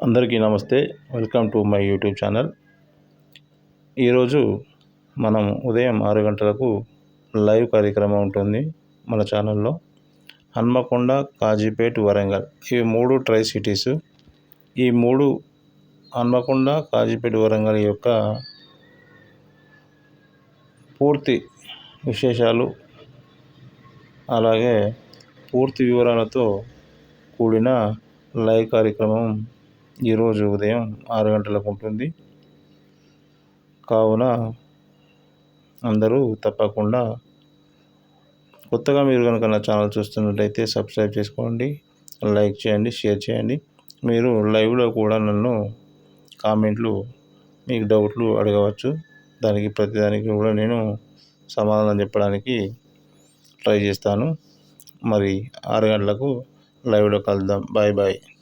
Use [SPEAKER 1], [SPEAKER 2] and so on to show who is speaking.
[SPEAKER 1] అందరికీ నమస్తే. Welcome to my YouTube channel. ఈరోజు మనం ఉదయం ఆరు గంటలకు లైవ్ కార్యక్రమం ఉంటుంది మన ఛానల్లో. హన్మకొండ కాజీపేట్ వరంగల్ ఇవి మూడు ట్రై సిటీస్. ఈ మూడు హన్మకొండ కాజీపేట్ వరంగల్ యొక్క పూర్తి విశేషాలు అలాగే పూర్తి వివరాలతో కూడిన లైవ్ కార్యక్రమం ఈరోజు ఉదయం ఆరు గంటలకు ఉంటుంది. కావున అందరూ తప్పకుండా కొత్తగా మీరు కనుక నా ఛానల్ చూస్తున్నట్టయితే సబ్స్క్రైబ్ చేసుకోండి లైక్ చేయండి షేర్ చేయండి. మీరు లైవ్లో కూడా నన్ను కామెంట్లు మీకు డౌట్లు అడగవచ్చు. దానికి ప్రతిదానికి కూడా నేను సమాధానం చెప్పడానికి ట్రై చేస్తాను. మరి ఆరు గంటలకు లైవ్లో కలుద్దాం. Bye bye.